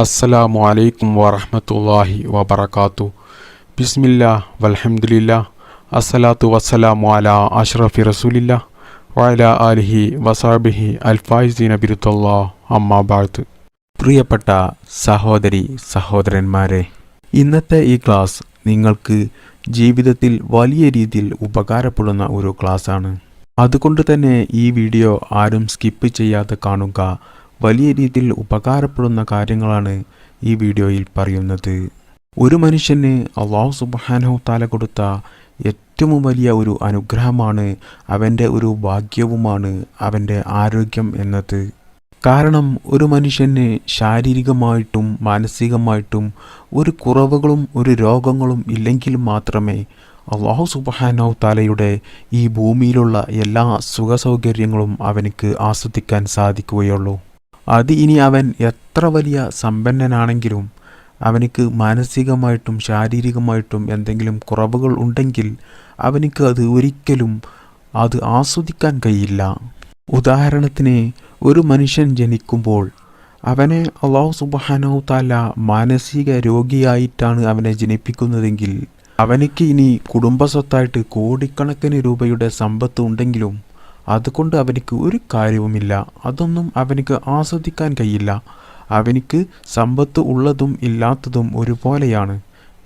അസ്സലാമു അലൈക്കും വറഹ്മത്തുള്ളാഹി വബർക്കാത്തു ബിസ്മില്ല വലഹമുല്ല അസ്സലാത്തു വസ്സലാമു അല അഷ്റഫി റസൂലില്ല. വഅല ആലിഹി വസാബിഹി അൽഫായിസീന ബിരുത്തല്ലാ അമ്മാ ബാഴ്ത്ത് പ്രിയപ്പെട്ട സഹോദരി സഹോദരന്മാരെ ഇന്നത്തെ ഈ ക്ലാസ് നിങ്ങൾക്ക് ജീവിതത്തിൽ വലിയ രീതിയിൽ ഉപകാരപ്പെടുന്ന ഒരു ക്ലാസ്സാണ്. അതുകൊണ്ട് തന്നെ ഈ വീഡിയോ ആരും സ്കിപ്പ് ചെയ്യാതെ കാണുക. വലിയ രീതിയിൽ ഉപകാരപ്പെടുന്ന കാര്യങ്ങളാണ് ഈ വീഡിയോയിൽ പറയുന്നത്. ഒരു മനുഷ്യന് അള്ളാഹു സുബാനോ താല കൊടുത്ത ഏറ്റവും വലിയ ഒരു അനുഗ്രഹമാണ് അവന്റെ ഒരു ഭാഗ്യവുമാണ് അവന്റെ ആരോഗ്യം എന്നത്. കാരണം ഒരു മനുഷ്യന് ശാരീരികമായിട്ടും മാനസികമായിട്ടും ഒരു കുറവുകളും ഒരു രോഗങ്ങളും ഇല്ലെങ്കിൽ മാത്രമേ അള്ളാഹു സുബഹാനോ താലയുടെ ഈ ഭൂമിയിലുള്ള എല്ലാ സുഖസൗകര്യങ്ങളും അവനക്ക് ആസ്വദിക്കാൻ സാധിക്കുകയുള്ളൂ. അത് ഇനി അവൻ എത്ര വലിയ സമ്പന്നനാണെങ്കിലും അവനിക്ക് മാനസികമായിട്ടും ശാരീരികമായിട്ടും എന്തെങ്കിലും കുറവുകൾ ഉണ്ടെങ്കിൽ അവനിക്ക് അത് ഒരിക്കലും അത് ആസ്വദിക്കാൻ കഴിയില്ല. ഉദാഹരണത്തിന് ഒരു മനുഷ്യൻ ജനിക്കുമ്പോൾ അവനെ അള്ളാഹു സുബാനോ താല മാനസിക രോഗിയായിട്ടാണ് അവനെ ജനിപ്പിക്കുന്നതെങ്കിൽ അവനിക്ക് ഇനി കുടുംബസ്വത്തായിട്ട് കോടിക്കണക്കിന് രൂപയുടെ സമ്പത്ത് ഉണ്ടെങ്കിലും അതുകൊണ്ട് അവനിക്ക് ഒരു കാര്യവുമില്ല. അതൊന്നും അവനിക്ക് ആസ്വദിക്കാൻ കഴിയില്ല. അവനിക്ക് സമ്പത്ത് ഉള്ളതും ഇല്ലാത്തതും ഒരുപോലെയാണ്.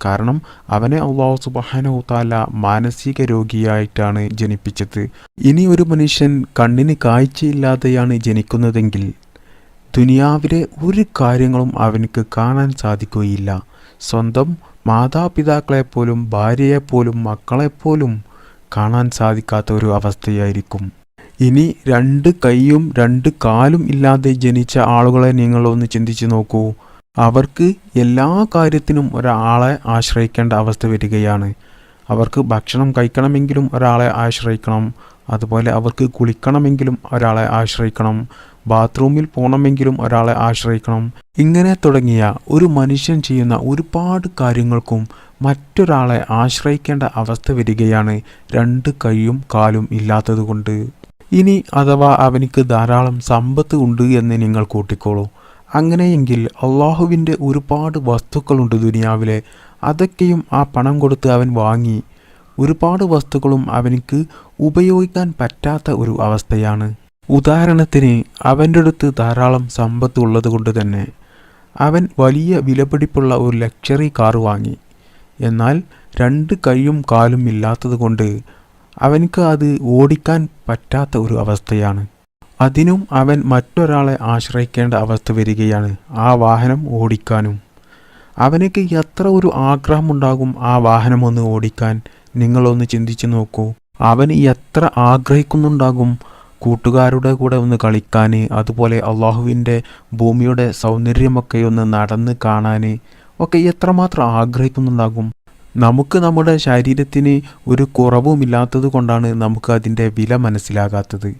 കാരണം അവനെ അള്ളാഹു സുബാനോ താല മാനസിക രോഗിയായിട്ടാണ് ജനിപ്പിച്ചത്. ഇനി ഒരു മനുഷ്യൻ കണ്ണിന് കാഴ്ചയില്ലാതെയാണ് ജനിക്കുന്നതെങ്കിൽ ദുനിയാവിലെ ഒരു കാര്യങ്ങളും അവനക്ക് കാണാൻ സാധിക്കുകയില്ല. സ്വന്തം മാതാപിതാക്കളെപ്പോലും ഭാര്യയെപ്പോലും മക്കളെപ്പോലും കാണാൻ സാധിക്കാത്ത ഒരു അവസ്ഥയായിരിക്കും. ഇനി രണ്ട് കൈയും രണ്ട് കാലും ഇല്ലാതെ ജനിച്ച ആളുകളെ നിങ്ങളൊന്ന് ചിന്തിച്ചു നോക്കൂ. അവർക്ക് എല്ലാ കാര്യത്തിനും ഒരാളെ ആശ്രയിക്കേണ്ട അവസ്ഥ വരികയാണ്. അവർക്ക് ഭക്ഷണം കഴിക്കണമെങ്കിലും ഒരാളെ ആശ്രയിക്കണം. അതുപോലെ അവർക്ക് കുളിക്കണമെങ്കിലും ഒരാളെ ആശ്രയിക്കണം. ബാത്റൂമിൽ പോകണമെങ്കിലും ഒരാളെ ആശ്രയിക്കണം. ഇങ്ങനെ തുടങ്ങിയ ഒരു മനുഷ്യൻ ചെയ്യുന്ന ഒരുപാട് കാര്യങ്ങൾക്കും മറ്റൊരാളെ ആശ്രയിക്കേണ്ട അവസ്ഥ വരികയാണ് രണ്ട് കൈയും കാലും ഇല്ലാത്തതുകൊണ്ട് ഇനി അഥവാ അവനിക്ക് ധാരാളം സമ്പത്ത് ഉണ്ട് എന്ന് നിങ്ങൾ കൂട്ടിക്കോളൂ. അങ്ങനെയെങ്കിൽ അള്ളാഹുവിന്റെ ഒരുപാട് വസ്തുക്കളുണ്ട് ദുനിയാവിലെ. അതൊക്കെയും ആ പണം കൊടുത്ത് അവൻ വാങ്ങി. ഒരുപാട് വസ്തുക്കളും അവനിക്ക് ഉപയോഗിക്കാൻ പറ്റാത്ത ഒരു അവസ്ഥയാണ്. ഉദാഹരണത്തിന് അവന്റെ അടുത്ത് ധാരാളം സമ്പത്ത് ഉള്ളതുകൊണ്ട് തന്നെ അവൻ വലിയ വിലപിടിപ്പുള്ള ഒരു ലക്ഷറി കാർ വാങ്ങി. എന്നാൽ രണ്ട് കൈയും കാലും ഇല്ലാത്തത് അവനക്ക് അത് ഓടിക്കാൻ പറ്റാത്ത ഒരു അവസ്ഥയാണ്. അതിനും അവൻ മറ്റൊരാളെ ആശ്രയിക്കേണ്ട അവസ്ഥ വരികയാണ് ആ വാഹനം ഓടിക്കാനും. അവനക്ക് എത്ര ഒരു ആഗ്രഹമുണ്ടാകും ആ വാഹനം ഒന്ന് ഓടിക്കാൻ? നിങ്ങളൊന്ന് ചിന്തിച്ചു നോക്കൂ. അവൻ എത്ര ആഗ്രഹിക്കുന്നുണ്ടാകും? കൂട്ടുകാരുടെ കൂടെ ഒന്ന് കളിക്കാൻ അതുപോലെ അള്ളാഹുവിന്റെ ഭൂമിയുടെ സൗന്ദര്യമൊക്കെ ഒന്ന് നടന്ന് കാണാൻ ഒക്കെ എത്രമാത്രം ആഗ്രഹിക്കുന്നുണ്ടാകും? നമുക്ക് നമ്മുടെ ശരീരത്തിന് ഒരു കുറവുമില്ലാത്തത് കൊണ്ടാണ് നമുക്ക് അതിന്റെ വില മനസ്സിലാകാത്തത്.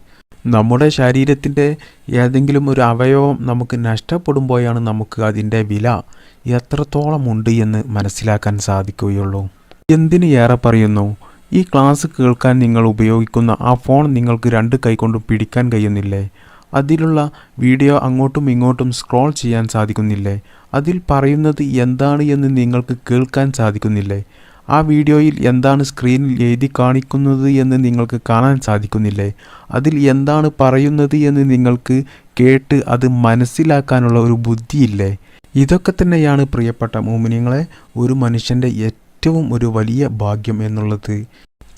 നമ്മുടെ ശരീരത്തിന്റെ ഏതെങ്കിലും ഒരു അവയവം നമുക്ക് നഷ്ടപ്പെടുമ്പോഴാണ് നമുക്ക് അതിന്റെ വില എത്രത്തോളം ഉണ്ട് എന്ന് മനസ്സിലാക്കാൻ സാധിക്കുകയുള്ളൂ. എന്തിന് ഏറെ പറയുന്നു? ഈ ക്ലാസ് കേൾക്കാൻ നിങ്ങൾ ഉപയോഗിക്കുന്ന ആ ഫോൺ നിങ്ങൾക്ക് രണ്ട് കൈകൊണ്ട് പിടിക്കാൻ കഴിയുന്നില്ലേ? അതിലുള്ള വീഡിയോ അങ്ങോട്ടും ഇങ്ങോട്ടും സ്ക്രോൾ ചെയ്യാൻ സാധിക്കുന്നില്ലേ? അതിൽ പറയുന്നത് എന്താണ് എന്ന് നിങ്ങൾക്ക് കേൾക്കാൻ സാധിക്കുന്നില്ലേ? ആ വീഡിയോയിൽ എന്താണ് സ്ക്രീനിൽ എഴുതി കാണിക്കുന്നത് എന്ന് നിങ്ങൾക്ക് കാണാൻ സാധിക്കുന്നില്ലേ? അതിൽ എന്താണ് പറയുന്നത് എന്ന് നിങ്ങൾക്ക് കേട്ട് അത് മനസ്സിലാക്കാനുള്ള ഒരു ബുദ്ധിയില്ലേ? ഇതൊക്കെ തന്നെയാണ് പ്രിയപ്പെട്ട മോമിനിയങ്ങളെ ഒരു മനുഷ്യന്റെ ഏറ്റവും ഒരു വലിയ ഭാഗ്യം എന്നുള്ളത്.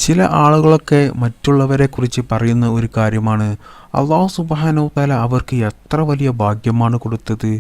ചില ആളുകളൊക്കെ മറ്റുള്ളവരെ കുറിച്ച് പറയുന്ന ഒരു കാര്യമാണ് അള്ളാഹു സുബാനോ തല അവർക്ക് എത്ര വലിയ ഭാഗ്യമാണ് കൊടുത്തത്.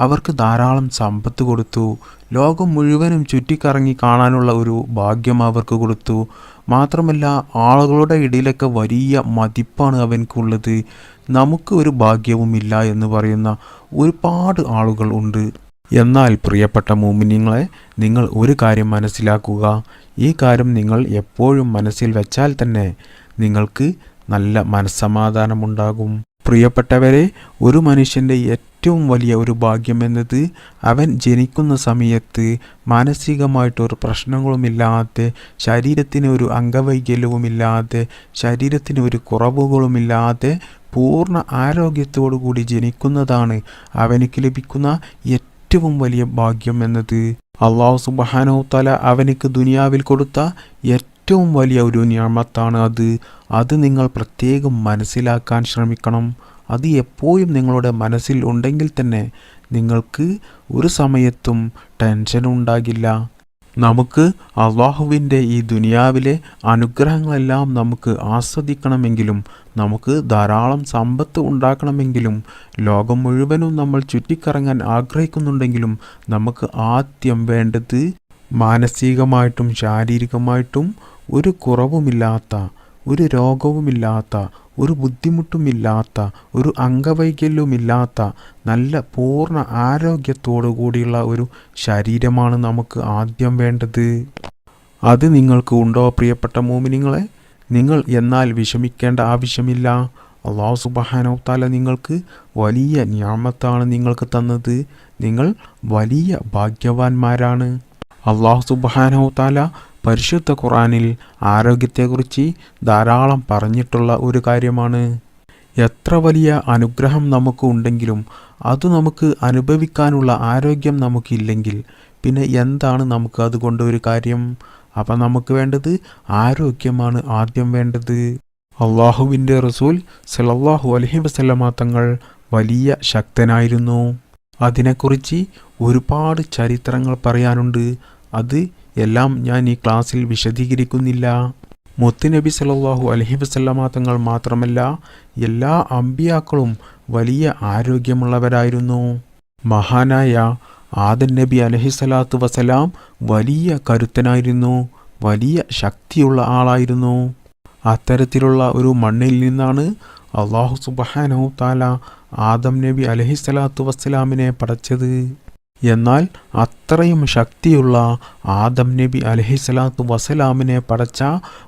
അവർക്ക് ധാരാളം സമ്പത്ത് കൊടുത്തു. ലോകം മുഴുവനും ചുറ്റിക്കറങ്ങി കാണാനുള്ള ഒരു ഭാഗ്യം അവർക്ക് കൊടുത്തു. മാത്രമല്ല ആളുകളുടെ ഇടയിലൊക്കെ വലിയ മതിപ്പാണ് അവൻക്കുള്ളത്. നമുക്ക് ഒരു ഭാഗ്യവുമില്ല എന്ന് പറയുന്ന ഒരുപാട് ആളുകൾ ഉണ്ട്. എന്നാൽ പ്രിയപ്പെട്ട മൂമിനിങ്ങളെ നിങ്ങൾ ഒരു കാര്യം മനസ്സിലാക്കുക. ഈ കാര്യം നിങ്ങൾ എപ്പോഴും മനസ്സിൽ വെച്ചാൽ തന്നെ നിങ്ങൾക്ക് നല്ല മനസ്സമാധാനമുണ്ടാകും. പ്രിയപ്പെട്ടവരെ ഒരു മനുഷ്യന്റെ ഏറ്റവും വലിയ ഒരു ഭാഗ്യം എന്നത് അവൻ ജനിക്കുന്ന സമയത്ത് മാനസികമായിട്ടൊരു പ്രശ്നങ്ങളുമില്ലാതെ ശരീരത്തിന് ഒരു അംഗവൈകല്യവുമില്ലാതെ ശരീരത്തിന് ഒരു കുറവുകളുമില്ലാതെ പൂർണ ആരോഗ്യത്തോടു കൂടി ജനിക്കുന്നതാണ് അവനിക്ക് ലഭിക്കുന്ന ഏറ്റവും വലിയ ഭാഗ്യം എന്നത്. അള്ളാഹു സുബാനോത്തല അവനിക്ക് ദുനിയാവിൽ കൊടുത്ത ഏറ്റവും വലിയ ഒരു ഞാമത്താണ് അത്. അത് നിങ്ങൾ പ്രത്യേകം മനസ്സിലാക്കാൻ ശ്രമിക്കണം. അത് എപ്പോഴും നിങ്ങളുടെ മനസ്സിൽ ഉണ്ടെങ്കിൽ തന്നെ നിങ്ങൾക്ക് ഒരു സമയത്തും ടെൻഷൻ ഉണ്ടാകില്ല. നമുക്ക് അള്ളാഹുവിന്റെ ഈ ദുനിയാവിലെ അനുഗ്രഹങ്ങളെല്ലാം നമുക്ക് ആസ്വദിക്കണമെങ്കിലും നമുക്ക് ധാരാളം സമ്പത്ത് ഉണ്ടാക്കണമെങ്കിലും ലോകം മുഴുവനും നമ്മൾ ചുറ്റിക്കറങ്ങാൻ ആഗ്രഹിക്കുന്നുണ്ടെങ്കിലും നമുക്ക് ആദ്യം വേണ്ടത് മാനസികമായിട്ടും ശാരീരികമായിട്ടും ഒരു കുറവുമില്ലാത്ത ഒരു രോഗവുമില്ലാത്ത ഒരു ബുദ്ധിമുട്ടുമില്ലാത്ത ഒരു അംഗവൈകല്യവുമില്ലാത്ത നല്ല പൂർണ ആരോഗ്യത്തോടു കൂടിയുള്ള ഒരു ശരീരമാണ് നമുക്ക് ആദ്യം വേണ്ടത്. അത് നിങ്ങൾക്ക് ഉണ്ടോ പ്രിയപ്പെട്ട മോമിനിങ്ങളെ? നിങ്ങൾ എന്നാൽ വിഷമിക്കേണ്ട ആവശ്യമില്ല. അള്ളാഹു സുബഹാനോ താല നിങ്ങൾക്ക് വലിയ ഞാമത്താണ് നിങ്ങൾക്ക് തന്നത്. നിങ്ങൾ വലിയ ഭാഗ്യവാന്മാരാണ്. അള്ളാഹു സുബഹാനോ താല പരിശുദ്ധ ഖുറാനിൽ ആരോഗ്യത്തെക്കുറിച്ച് ധാരാളം പറഞ്ഞിട്ടുള്ള ഒരു കാര്യമാണ്. എത്ര വലിയ അനുഗ്രഹം നമുക്ക് ഉണ്ടെങ്കിലും അത് നമുക്ക് അനുഭവിക്കാനുള്ള ആരോഗ്യം നമുക്കില്ലെങ്കിൽ പിന്നെ എന്താണ് നമുക്ക് അതുകൊണ്ട് ഒരു കാര്യം? അപ്പം നമുക്ക് വേണ്ടത് ആരോഗ്യമാണ് ആദ്യം വേണ്ടത്. അള്ളാഹുവിന്റെ റസൂൽ സലല്ലാഹു അലഹി വസ്ലമാ തങ്ങൾ വലിയ ശക്തനായിരുന്നു. അതിനെക്കുറിച്ച് ഒരുപാട് ചരിത്രങ്ങൾ പറയാനുണ്ട്. അത് എല്ലാം ഞാൻ ഈ ക്ലാസ്സിൽ വിശദീകരിക്കുന്നില്ല. മുത്തുനബി സല്ലല്ലാഹു അലഹി വസല്ലമ തങ്ങൾ മാത്രമല്ല എല്ലാ അമ്പിയാക്കളും വലിയ ആരോഗ്യമുള്ളവരായിരുന്നു. മഹാനായ ആദൻ നബി അലഹി സ്വലാത്തു വസലാം വലിയ കരുത്തനായിരുന്നു വലിയ ശക്തിയുള്ള ആളായിരുന്നു. അത്തരത്തിലുള്ള ഒരു മണ്ണിൽ നിന്നാണ് അള്ളാഹു സുബഹാനഹു താല ആദം നബി അലഹി സ്വലാത്തു വസ്സലാമിനെ പടച്ചത്. എന്നാൽ അത്രയും ശക്തിയുള്ള ആദം നബി അലഹിസ്ലാത്തു വസലാമിനെ പടച്ച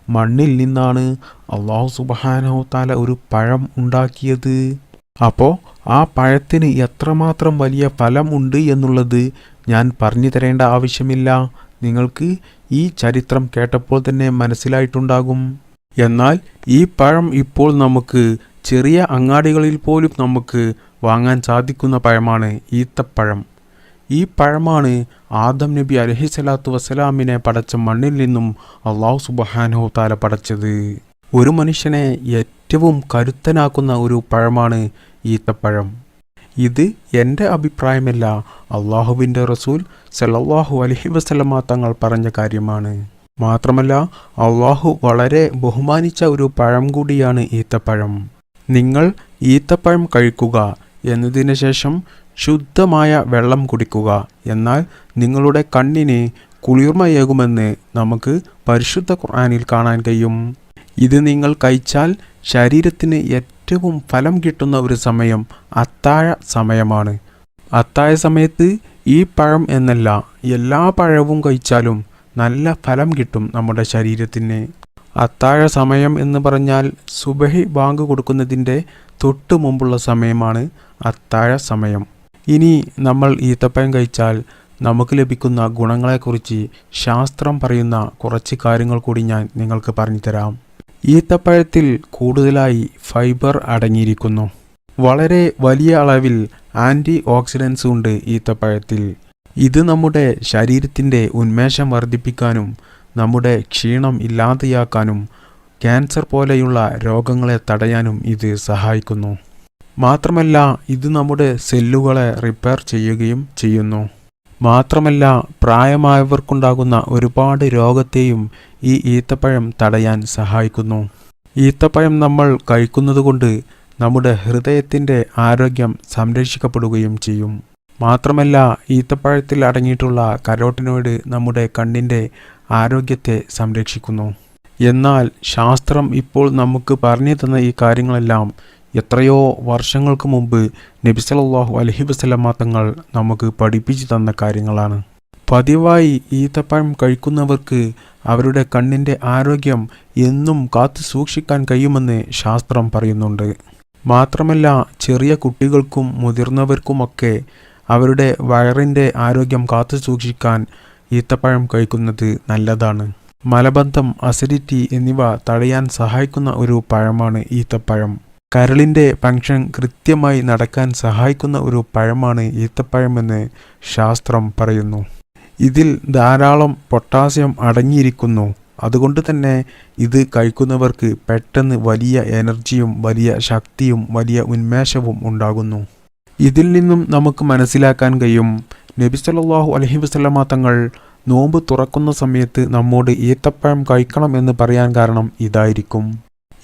മണ്ണിൽ നിന്നാണ് അള്ളാഹു സുബഹാനഹു താല ഒരു പഴം ഉണ്ടാക്കിയത്. അപ്പോൾ ആ പഴത്തിന് എത്രമാത്രം വലിയ ഫലം ഉണ്ട് എന്നുള്ളത് ഞാൻ പറഞ്ഞു തരേണ്ട ആവശ്യമില്ല. നിങ്ങൾക്ക് ഈ ചരിത്രം കേട്ടപ്പോൾ തന്നെ മനസ്സിലായിട്ടുണ്ടാകും. എന്നാൽ ഈ പഴം ഇപ്പോൾ നമുക്ക് ചെറിയ അങ്ങാടികളിൽ പോലും നമുക്ക് വാങ്ങാൻ സാധിക്കുന്ന പഴമാണ് ഈത്തപ്പഴം. ഈ പഴമാണ് ആദം നബി അലഹി സ്വലാത്തു വസ്സലാമിനെ പടച്ച മണ്ണിൽ നിന്നും അള്ളാഹു സുബഹാനോ താല പടച്ചത്. ഒരു മനുഷ്യനെ ഏറ്റവും കരുത്തനാക്കുന്ന ഒരു പഴമാണ് ഈത്തപ്പഴം. ഇത് എന്റെ അഭിപ്രായമല്ല അള്ളാഹുവിന്റെ റസൂൽ സലല്ലാഹു അലഹി വസ്ലമ തങ്ങൾ പറഞ്ഞ കാര്യമാണ്. മാത്രമല്ല അള്ളാഹു വളരെ ബഹുമാനിച്ച ഒരു പഴം കൂടിയാണ് ഈത്തപ്പഴം. നിങ്ങൾ ഈത്തപ്പഴം കഴിക്കുക എന്നതിന് ശേഷം ശുദ്ധമായ വെള്ളം കുടിക്കുക. എന്നാൽ നിങ്ങളുടെ കണ്ണിന് കുളിർമയേകുമെന്ന് നമുക്ക് പരിശുദ്ധ ഖുർആാനിൽ കാണാൻ കഴിയും. ഇത് നിങ്ങൾ കഴിച്ചാൽ ശരീരത്തിന് ഏറ്റവും ഫലം കിട്ടുന്ന ഒരു സമയം അത്താഴ സമയമാണ്. അത്താഴ സമയത്ത് ഈ പഴം എന്നല്ല എല്ലാ പഴവും കഴിച്ചാലും നല്ല ഫലം കിട്ടും നമ്മുടെ ശരീരത്തിന്. അത്താഴ സമയം എന്ന് പറഞ്ഞാൽ സുബഹി ബാങ്ക് കൊടുക്കുന്നതിന്റെ തൊട്ട് മുമ്പുള്ള സമയമാണ് അത്താഴ സമയം. ഇനി നമ്മൾ ഈത്തപ്പഴം കഴിച്ചാൽ നമുക്ക് ലഭിക്കുന്ന ഗുണങ്ങളെക്കുറിച്ച് ശാസ്ത്രം പറയുന്ന കുറച്ച് കാര്യങ്ങൾ കൂടി ഞാൻ നിങ്ങൾക്ക് പറഞ്ഞുതരാം ഈത്തപ്പഴത്തിൽ കൂടുതലായി ഫൈബർ അടങ്ങിയിരിക്കുന്നു. വളരെ വലിയ അളവിൽ ആന്റി ഓക്സിഡൻസ് ഉണ്ട് ഈത്തപ്പഴത്തിൽ. ഇത് നമ്മുടെ ശരീരത്തിന്റെ ഉന്മേഷം വർദ്ധിപ്പിക്കാനും നമ്മുടെ ക്ഷീണം ഇല്ലാതെയാക്കാനും ക്യാൻസർ പോലെയുള്ള രോഗങ്ങളെ തടയാനും ഇത് സഹായിക്കുന്നു. മാത്രമല്ല ഇത് നമ്മുടെ സെല്ലുകളെ റിപ്പയർ ചെയ്യുകയും ചെയ്യുന്നു. മാത്രമല്ല പ്രായമായവർക്കുണ്ടാകുന്ന ഒരുപാട് രോഗത്തെയും ഈ ഈത്തപ്പഴം തടയാൻ സഹായിക്കുന്നു. ഈത്തപ്പഴം നമ്മൾ കഴിക്കുന്നതുകൊണ്ട് നമ്മുടെ ഹൃദയത്തിന്റെ ആരോഗ്യം സംരക്ഷിക്കപ്പെടുകയും ചെയ്യും. മാത്രമല്ല ഈത്തപ്പഴത്തിൽ അടങ്ങിയിട്ടുള്ള കരോട്ടിനോയിഡ് നമ്മുടെ കണ്ണിന്റെ ആരോഗ്യത്തെ സംരക്ഷിക്കുന്നു. എന്നാൽ ശാസ്ത്രം ഇപ്പോൾ നമുക്ക് പറഞ്ഞു തന്ന ഈ കാര്യങ്ങളെല്ലാം എത്രയോ വർഷങ്ങൾക്ക് മുമ്പ് നബി അലൈഹി വസല്ലമ തങ്ങൾ നമുക്ക് പഠിപ്പിച്ചു തന്ന കാര്യങ്ങളാണ്. പതിവായി ഈത്തപ്പഴം കഴിക്കുന്നവർക്ക് അവരുടെ കണ്ണിന്റെ ആരോഗ്യം എന്നും കാത്തു സൂക്ഷിക്കാൻ കഴിയുമെന്ന് ശാസ്ത്രം പറയുന്നുണ്ട്. മാത്രമല്ല ചെറിയ കുട്ടികൾക്കും മുതിർന്നവർക്കുമൊക്കെ അവരുടെ വയറിന്റെ ആരോഗ്യം കാത്തു സൂക്ഷിക്കാൻ ഈത്തപ്പഴം കഴിക്കുന്നത് നല്ലതാണ്. മലബന്ധം അസിഡിറ്റി എന്നിവ തടയാൻ സഹായിക്കുന്ന ഒരു പഴമാണ് ഈത്തപ്പഴം. കരളിന്റെ ഫങ്ഷൻ കൃത്യമായി നടക്കാൻ സഹായിക്കുന്ന ഒരു പഴമാണ് ഈത്തപ്പഴമെന്ന് ശാസ്ത്രം പറയുന്നു. ഇതിൽ ധാരാളം പൊട്ടാസ്യം അടങ്ങിയിരിക്കുന്നു. അതുകൊണ്ട് തന്നെ ഇത് കഴിക്കുന്നവർക്ക് പെട്ടെന്ന് വലിയ എനർജിയും വലിയ ശക്തിയും വലിയ ഉന്മേഷവും ഉണ്ടാകുന്നു. ഇതിൽ നിന്നും നമുക്ക് മനസ്സിലാക്കാൻ കഴിയും നബി സല്ലല്ലാഹു അലൈഹി വസല്ലമ തങ്ങൾ നോമ്പ് തുറക്കുന്ന സമയത്ത് നമ്മോട് ഈത്തപ്പഴം കഴിക്കണം എന്ന് പറയാൻ കാരണം ഇതായിരിക്കും.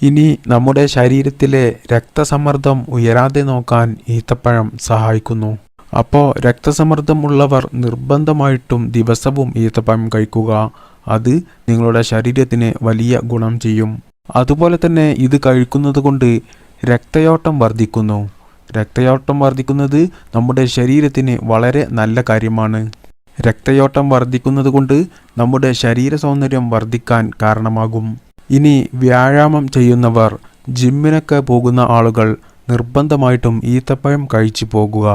ഇനി നമ്മുടെ ശരീരത്തിലെ രക്തസമ്മർദ്ദം ഉയരാതെ നോക്കാൻ ഈത്തപ്പഴം സഹായിക്കുന്നു. അപ്പോൾ രക്തസമ്മർദ്ദം ഉള്ളവർ നിർബന്ധമായിട്ടും ദിവസവും ഈത്തപ്പഴം കഴിക്കുക. അത് നിങ്ങളുടെ ശരീരത്തിന് വലിയ ഗുണം ചെയ്യും. അതുപോലെ തന്നെ ഇത് കഴിക്കുന്നത് കൊണ്ട് രക്തയോട്ടം വർദ്ധിക്കുന്നു. രക്തയോട്ടം വർദ്ധിക്കുന്നത് നമ്മുടെ ശരീരത്തിന് വളരെ നല്ല കാര്യമാണ്. രക്തയോട്ടം വർദ്ധിക്കുന്നത് കൊണ്ട് നമ്മുടെ ശരീര സൗന്ദര്യം വർദ്ധിക്കാൻ കാരണമാകും. ഇനി വ്യായാമം ചെയ്യുന്നവർ ജിമ്മിനൊക്കെ പോകുന്ന ആളുകൾ നിർബന്ധമായിട്ടും ഈത്തപ്പഴം കഴിച്ചു പോകുക.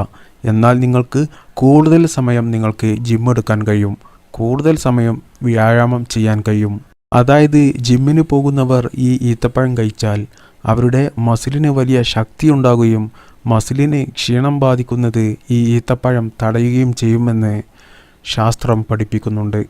എന്നാൽ നിങ്ങൾക്ക് കൂടുതൽ സമയം നിങ്ങൾക്ക് ജിം എടുക്കാൻ കഴിയും. കൂടുതൽ സമയം വ്യായാമം ചെയ്യാൻ കഴിയും. അതായത് ജിമ്മിന് പോകുന്നവർ ഈ ഈത്തപ്പഴം കഴിച്ചാൽ അവരുടെ മസിലിന് വലിയ ശക്തി ഉണ്ടാകുകയും മസിലിന് ക്ഷീണം ബാധിക്കുന്നത് ഈ ഈത്തപ്പഴം തടയുകയും ചെയ്യുമെന്ന് ശാസ്ത്രം പഠിപ്പിക്കുന്നുണ്ട്.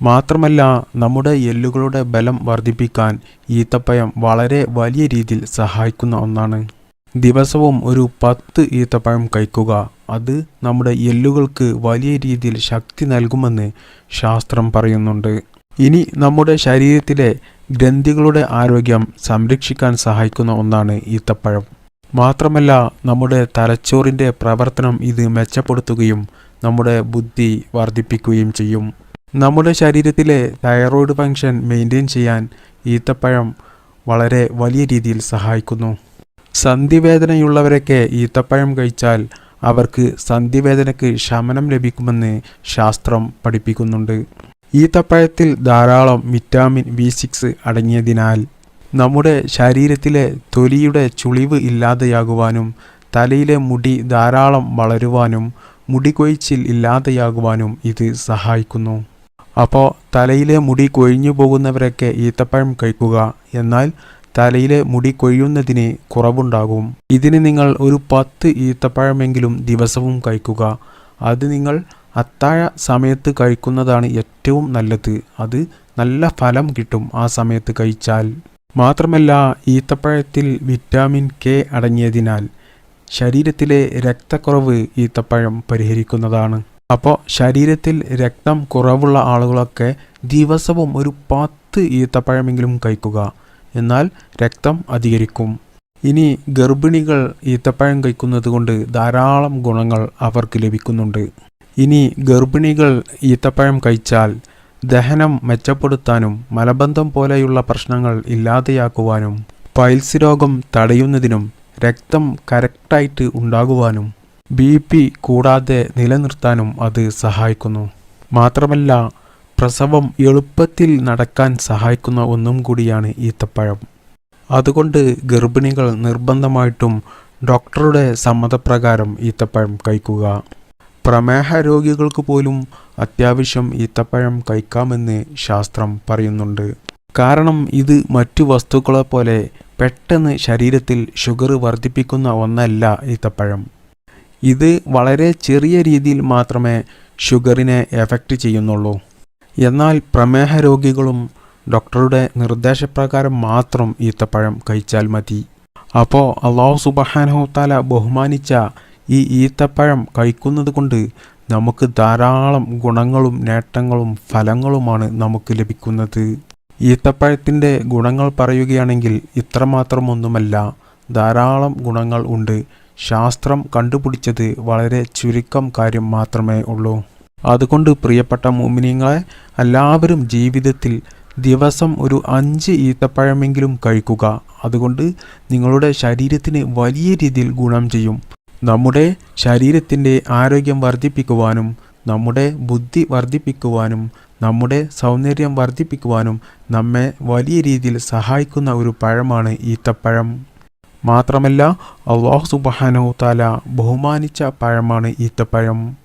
മാത്രമല്ല നമ്മുടെ എല്ലുകളുടെ ബലം വർദ്ധിപ്പിക്കാൻ ഈത്തപ്പഴം വളരെ വലിയ രീതിയിൽ സഹായിക്കുന്ന ഒന്നാണ്. ദിവസവും ഒരു പത്ത് ഈത്തപ്പഴം കഴിക്കുക. അത് നമ്മുടെ എല്ലുകൾക്ക് വലിയ രീതിയിൽ ശക്തി നൽകുമെന്ന് ശാസ്ത്രം പറയുന്നുണ്ട്. ഇനി നമ്മുടെ ശരീരത്തിലെ ഗ്രന്ഥികളുടെ ആരോഗ്യം സംരക്ഷിക്കാൻ സഹായിക്കുന്ന ഒന്നാണ് ഈത്തപ്പഴം. മാത്രമല്ല നമ്മുടെ തലച്ചോറിന്റെ പ്രവർത്തനം ഇത് മെച്ചപ്പെടുത്തുകയും നമ്മുടെ ബുദ്ധി വർദ്ധിപ്പിക്കുകയും ചെയ്യും. നമ്മുടെ ശരീരത്തിലെ തൈറോയ്ഡ് ഫങ്ഷൻ മെയിന്റെയിൻ ചെയ്യാൻ ഈത്തപ്പഴം വളരെ വലിയ രീതിയിൽ സഹായിക്കുന്നു. സന്ധിവേദനയുള്ളവരൊക്കെ ഈത്തപ്പഴം കഴിച്ചാൽ അവർക്ക് സന്ധിവേദനയ്ക്ക് ശമനം ലഭിക്കുമെന്ന് ശാസ്ത്രം പഠിപ്പിക്കുന്നുണ്ട്. ഈത്തപ്പഴത്തിൽ ധാരാളം വിറ്റാമിൻ ബി സിക്സ് അടങ്ങിയതിനാൽ നമ്മുടെ ശരീരത്തിലെ തൊലിയുടെ ചുളിവ് ഇല്ലാതെയാകുവാനും തലയിലെ മുടി ധാരാളം വളരുവാനും മുടി കൊഴിച്ചിൽ ഇല്ലാതെയാകുവാനും ഇത് സഹായിക്കുന്നു. അപ്പോൾ തലയിലെ മുടി കൊഴിഞ്ഞു പോകുന്നവരൊക്കെ ഈത്തപ്പഴം കഴിക്കുക. എന്നാൽ തലയിലെ മുടി കൊഴിയുന്നതിന് കുറവുണ്ടാകും. ഇതിന് നിങ്ങൾ ഒരു പത്ത് ഈത്തപ്പഴമെങ്കിലും ദിവസവും കഴിക്കുക. അത് നിങ്ങൾ അത്താഴ സമയത്ത് കഴിക്കുന്നതാണ് ഏറ്റവും നല്ലത്. അത് നല്ല ഫലം കിട്ടും ആ സമയത്ത് കഴിച്ചാൽ. മാത്രമല്ല ഈത്തപ്പഴത്തിൽ വിറ്റാമിൻ കെ അടങ്ങിയതിനാൽ ശരീരത്തിലെ രക്തക്കുറവ് ഈത്തപ്പഴം പരിഹരിക്കുന്നതാണ്. അപ്പോൾ ശരീരത്തിൽ രക്തം കുറവുള്ള ആളുകളൊക്കെ ദിവസവും ഒരു പത്ത് ഈത്തപ്പഴമെങ്കിലും കഴിക്കുക. എന്നാൽ രക്തം അധികരിക്കും. ഇനി ഗർഭിണികൾ ഈത്തപ്പഴം കഴിക്കുന്നത് കൊണ്ട് ധാരാളം ഗുണങ്ങൾ അവർക്ക് ലഭിക്കുന്നുണ്ട്. ഇനി ഗർഭിണികൾ ഈത്തപ്പഴം കഴിച്ചാൽ ദഹനം മെച്ചപ്പെടുത്താനും മലബന്ധം പോലെയുള്ള പ്രശ്നങ്ങൾ ഇല്ലാതെയാക്കുവാനും പൈൽസ് രോഗം തടയുന്നതിനും രക്തം കറക്റ്റായിട്ട് ഉണ്ടാകുവാനും ബി പി കൂടാതെ നിലനിർത്താനും അത് സഹായിക്കുന്നു. മാത്രമല്ല പ്രസവം എളുപ്പത്തിൽ നടക്കാൻ സഹായിക്കുന്ന ഒന്നും കൂടിയാണ് ഈത്തപ്പഴം. അതുകൊണ്ട് ഗർഭിണികൾ നിർബന്ധമായിട്ടും ഡോക്ടറുടെ സമ്മതപ്രകാരം ഈത്തപ്പഴം കഴിക്കുക. പ്രമേഹ രോഗികൾക്ക് പോലും അത്യാവശ്യം ഈത്തപ്പഴം കഴിക്കാമെന്ന് ശാസ്ത്രം പറയുന്നുണ്ട്. കാരണം ഇത് മറ്റു വസ്തുക്കളെ പോലെ പെട്ടെന്ന് ശരീരത്തിൽ ഷുഗർ വർദ്ധിപ്പിക്കുന്ന ഒന്നല്ല ഈത്തപ്പഴം. ഇത് വളരെ ചെറിയ രീതിയിൽ മാത്രമേ ഷുഗറിനെ എഫക്റ്റ് ചെയ്യുന്നുള്ളൂ. എന്നാൽ പ്രമേഹ രോഗികളും ഡോക്ടറുടെ നിർദ്ദേശപ്രകാരം മാത്രം ഈത്തപ്പഴം കഴിച്ചാൽ മതി. അപ്പോൾ അള്ളാഹു സുബഹാനഹുത്താല ബഹുമാനിച്ച ഈ ഈത്തപ്പഴം കഴിക്കുന്നത് കൊണ്ട് നമുക്ക് ധാരാളം ഗുണങ്ങളും നേട്ടങ്ങളും ഫലങ്ങളുമാണ് നമുക്ക് ലഭിക്കുന്നത്. ഈത്തപ്പഴത്തിന്റെ ഗുണങ്ങൾ പറയുകയാണെങ്കിൽ ഇത്രമാത്രമൊന്നുമല്ല ധാരാളം ഗുണങ്ങൾ ഉണ്ട്. ശാസ്ത്രം കണ്ടുപിടിച്ചത് വളരെ ചുരുക്കം കാര്യം മാത്രമേ ഉള്ളൂ. അതുകൊണ്ട് പ്രിയപ്പെട്ട മോമിനിയങ്ങളെ എല്ലാവരും ജീവിതത്തിൽ ദിവസം ഒരു അഞ്ച് ഈത്തപ്പഴമെങ്കിലും കഴിക്കുക. അതുകൊണ്ട് നിങ്ങളുടെ ശരീരത്തിന് വലിയ രീതിയിൽ ഗുണം ചെയ്യും. നമ്മുടെ ശരീരത്തിന്റെ ആരോഗ്യം വർദ്ധിപ്പിക്കുവാനും നമ്മുടെ ബുദ്ധി വർദ്ധിപ്പിക്കുവാനും നമ്മുടെ സൗന്ദര്യം വർദ്ധിപ്പിക്കുവാനും നമ്മെ വലിയ രീതിയിൽ സഹായിക്കുന്ന ഒരു പഴമാണ് ഈത്തപ്പഴം. മാത്രമല്ല അള്ളാഹു സുബാനോ താല ബഹുമാനിച്ച പഴമാണ് ഈത്തപ്പഴം.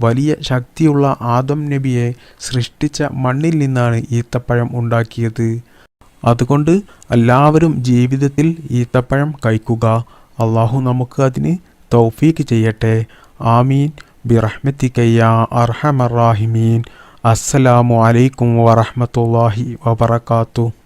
വലിയ ശക്തിയുള്ള ആദം നബിയെ സൃഷ്ടിച്ച മണ്ണിൽ നിന്നാണ് ഈത്തപ്പഴം ഉണ്ടാക്കിയത്. അതുകൊണ്ട് എല്ലാവരും ജീവിതത്തിൽ ഈത്തപ്പഴം കഴിക്കുക. അള്ളാഹു നമുക്ക് അതിന് തൗഫീക്ക് ചെയ്യട്ടെ. ആമീൻ. ബിറഹ്മത്തിക്കയ്യ അർഹമറാഹിമീൻ അസ്സലാമു അലൈക്കും വറഹമത്തല്ലാഹി വബറകാതുഹു.